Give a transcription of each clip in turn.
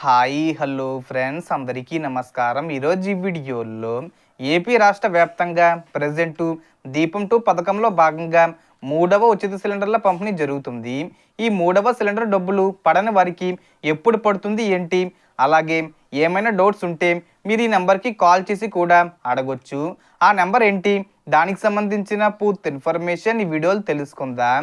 Hi hello friends అందరికీ నమస్కారం. ఈరోజు ఈ వీడియోలో ఏపీ రాష్ట్ర వ్యాప్తంగా ప్రజెంటు దీపం టూ పథకంలో భాగంగా మూడవ ఉచిత సిలిండర్ల పంపిణీ జరుగుతుంది. ఈ మూడవ సిలిండర్ డబ్బులు పడని వారికి ఎప్పుడు పడుతుంది ఏంటి? అలాగే ఏమైనా డౌట్స్ ఉంటే మీరు ఈ నెంబర్కి కాల్ చేసి కూడా అడగొచ్చు. ఆ నెంబర్ ఏంటి? దానికి సంబంధించిన పూర్తి ఇన్ఫర్మేషన్ ఈ వీడియోలు తెలుసుకుందాం.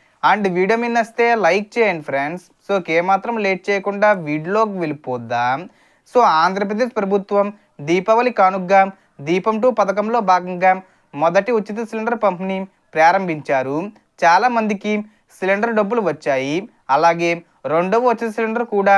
అండ్ వీడియో మీద వస్తే లైక్ చేయండి ఫ్రెండ్స్. సో ఏమాత్రం లేట్ చేయకుండా వీడియోలోకి వెళ్ళిపోద్దాం. సో ఆంధ్రప్రదేశ్ ప్రభుత్వం దీపావళి కానుగ్గా దీపం టూ పథకంలో భాగంగా మొదటి ఉచిత సిలిండర్ పంపిణీ ప్రారంభించారు. చాలా మందికి సిలిండర్ డబ్బులు వచ్చాయి. అలాగే రెండవ ఉచిత సిలిండర్ కూడా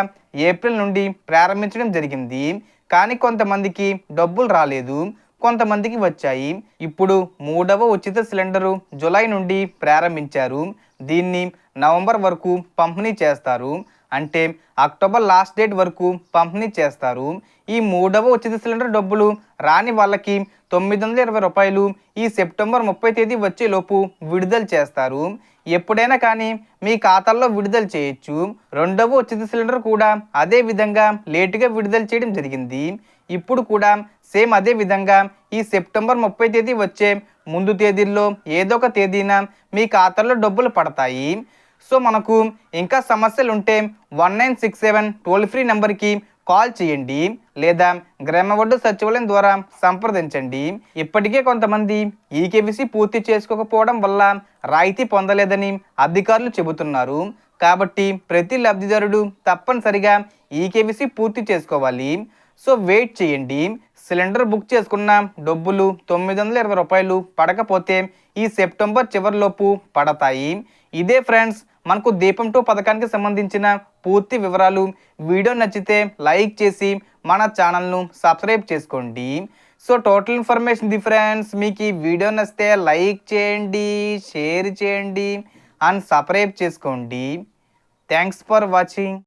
ఏప్రిల్ నుండి ప్రారంభించడం జరిగింది. కానీ కొంతమందికి డబ్బులు రాలేదు. కొంతమందికి వచ్చాయి. ఇప్పుడు మూడవ ఉచిత సిలిండరు జులై నుండి ప్రారంభించారు. దీన్ని నవంబర్ వరకు పంపిణీ చేస్తారు. అంటే అక్టోబర్ లాస్ట్ డేట్ వరకు పంపిణీ చేస్తారు. ఈ మూడవ ఉచిత సిలిండర్ డబ్బులు రాని వాళ్ళకి తొమ్మిది వందల ఇరవై రూపాయలు ఈ సెప్టెంబర్ ముప్పై తేదీ వచ్చేలోపు విడుదల చేస్తారు. ఎప్పుడైనా కానీ మీ ఖాతాల్లో విడుదల చేయొచ్చు. రెండవ ఉచిత సిలిండర్ కూడా అదే విధంగా లేటుగా విడుదల చేయడం జరిగింది. ఇప్పుడు కూడా సేమ్ అదే విధంగా ఈ సెప్టెంబర్ ముప్పై తేదీ వచ్చే ముందు తేదీల్లో ఏదో ఒక తేదీన మీ ఖాతాలో డబ్బులు పడతాయి. సో మనకు ఇంకా సమస్యలు ఉంటే one nine six seven toll free నెంబర్కి కాల్ చేయండి లేదా గ్రామవడ్డు సచివాలయం ద్వారా సంప్రదించండి. ఇప్పటికే కొంతమంది ఈ కేవీసీ పూర్తి చేసుకోకపోవడం వల్ల రాయితీ పొందలేదని అధికారులు చెబుతున్నారు. కాబట్టి ప్రతి లబ్ధిదారుడు తప్పనిసరిగా ఈ కేవీసీ పూర్తి చేసుకోవాలి. సో వెయిట్ చేయండి. సిలిండర్ బుక్ చేసుకున్న. డబ్బులు తొమ్మిది వందల ఇరవై రూపాయలు పడకపోతే ఈ సెప్టెంబర్ చివరిలోపు పడతాయి. ఇదే ఫ్రెండ్స్ మనకు దీపం టూ పథకానికి సంబంధించిన పూర్తి వివరాలు. వీడియో నచ్చితే లైక్ చేసి మన ఛానల్ను సబ్స్క్రైబ్ చేసుకోండి. So total information the friends మీకు ఈ వీడియో నచ్చితే లైక్ చేయండి షేర్ చేయండి అండ్ సబ్స్క్రైబ్ చేసుకోండి. Thanks for watching.